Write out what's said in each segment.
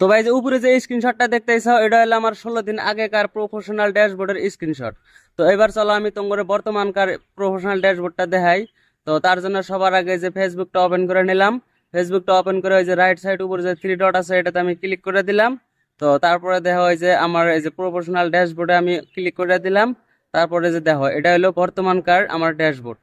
তো ভাই যে উপরে যে স্ক্রিনশটটা দেখতেছো, এটা হলো আমার ষোলো দিন আগেকার প্রফেশনাল ড্যাশবোর্ডের স্ক্রিনশট তো এবার চলো আমি তোমার বর্তমানকার প্রফেশনাল ড্যাশবোর্ডটা দেখাই। তো তার জন্য সবার আগে যে ফেসবুকটা ওপেন করে নিলাম। ফেসবুকটা ওপেন করে ওই যে রাইট সাইড উপরে যে থ্রি ডট আছে, এটাতে আমি ক্লিক করে দিলাম। তো তারপরে দেখা হয় যে আমার এই যে প্রফেশনাল ড্যাশবোর্ডে আমি ক্লিক করে দিলাম। তারপরে যে দেখো, এটা হলো বর্তমানকার আমার ড্যাশবোর্ড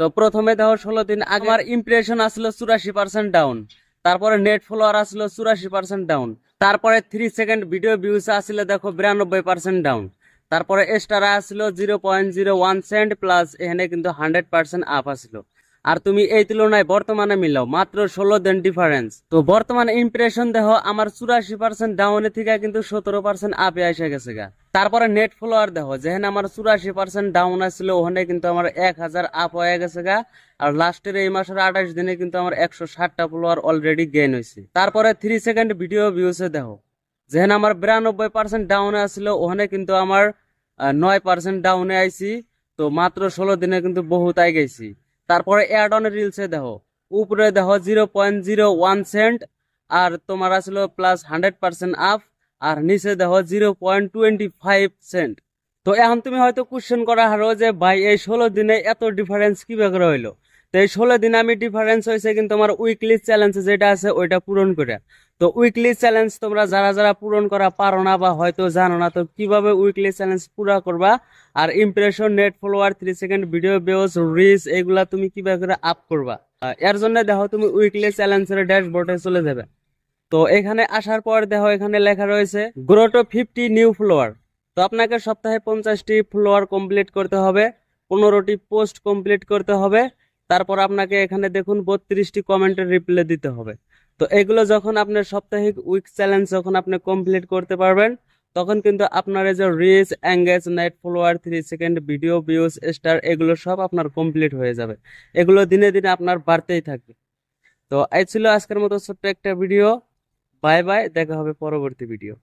তো প্রথমে দেখো ষোলো দিন আগে আমার ইমপ্রেশন আসলো চুরাশি পার্সেন্ট ডাউন তারপরে নেট ফলোয়ার আসলো চুরাশি পার্সেন্ট ডাউন তারপরে থ্রি সেকেন্ড ভিডিও ভিউস আসলে দেখো বিরানব্বই পার্সেন্ট ডাউন তারপরে স্টার আসলো zero point zero one cent plus এখানে কিন্তু হান্ড্রেড পার্সেন্ট আপ আসলো। আর তুমি এই তুলনায় বর্তমানে মিলাও, মাত্র ষোলো দিন ডিফারেন্স তো বর্তমানে ইমপ্রেশন দেখো, আমার চুরাশি পার্সেন্ট ডাউনের থেকে কিন্তু সতেরো পার্সেন্ট আপে এসে গেছে গা। তারপরে নেট ফলোয়ার দেখো, যেখানে আমার চুরাশি পার্সেন্ট ডাউন আসছিল, ওখানে কিন্তু আমার এক হাজার আপ হয়ে গেছে গা। আর লাস্টের এই মাসের আঠাশ দিনে কিন্তু আমার একশো ষাটটা ফলোয়ার অলরেডি গেইন হয়েছে। তারপরে থ্রি সেকেন্ড ভিডিও ভিউসে দেখো, যেখানে আমার বিরানব্বই পার্সেন্ট ডাউনে আসছিল, ওখানে কিন্তু আমার নয় পার্সেন্ট ডাউনে আইছি। তো মাত্র ষোলো দিনে কিন্তু বহুত আই গেছি। তারপরে অ্যাড অন রিলসে দেখো, উপরে দেখো zero point zero one cent আর তোমার আসলো প্লাস হান্ড্রেড পার্সেন্ট আপ আর নিচে দেখো zero point twenty five cent তো এখন তুমি হয়তো কোশ্চেন করা হারো যে, ভাই, এই ষোলো দিনে এত ডিফারেন্স কীভাবে হইল তো এই ষোলো দিনে আমি ডিফারেন্স হয়েছে কিন্তু আমার উইকলি চ্যালেঞ্জ যেটা আছে, ওইটা পূরণ করে। তো উইকলি চ্যালেঞ্জ তোমরা যারা যারা পূরণ করা পারো না বা হয়তো জানো না, তো কীভাবে উইকলি চ্যালেঞ্জ পুরা করবা? আর impression net follower three second video views reach এগুলা তুমি কীভাবে করে আপ করবা? এর জন্য দেখো তুমি উইকলি চ্যালেঞ্জের ড্যাশবোর্ডে চলে যাবে। তো এখানে আসার পর দেখো এখানে লেখা রয়েছে grow to fifty new follower তো আপনাকে সপ্তাহে পঞ্চাশটি ফ্লোয়ার কমপ্লিট করতে হবে, পনেরোটি পোস্ট কমপ্লিট করতে হবে, তারপর আপনাকে এখানে দেখুন বত্রিশটি কমেন্টের রিপ্লাই দিতে হবে। তো এগুলো যখন আপনার সাপ্তাহিক উইক চ্যালেঞ্জ যখন আপনি কমপ্লিট করতে পারবেন, তখন কিন্তু আপনার এই যে reach engage net follower three second video views star এগুলো সব আপনার কমপ্লিট হয়ে যাবে। এগুলো দিনে দিনে আপনার বাড়তেই থাকবে। তো এই ছিল আজকের মতো ছোট্ট একটা ভিডিও বাই বাই দেখা হবে পরবর্তী ভিডিও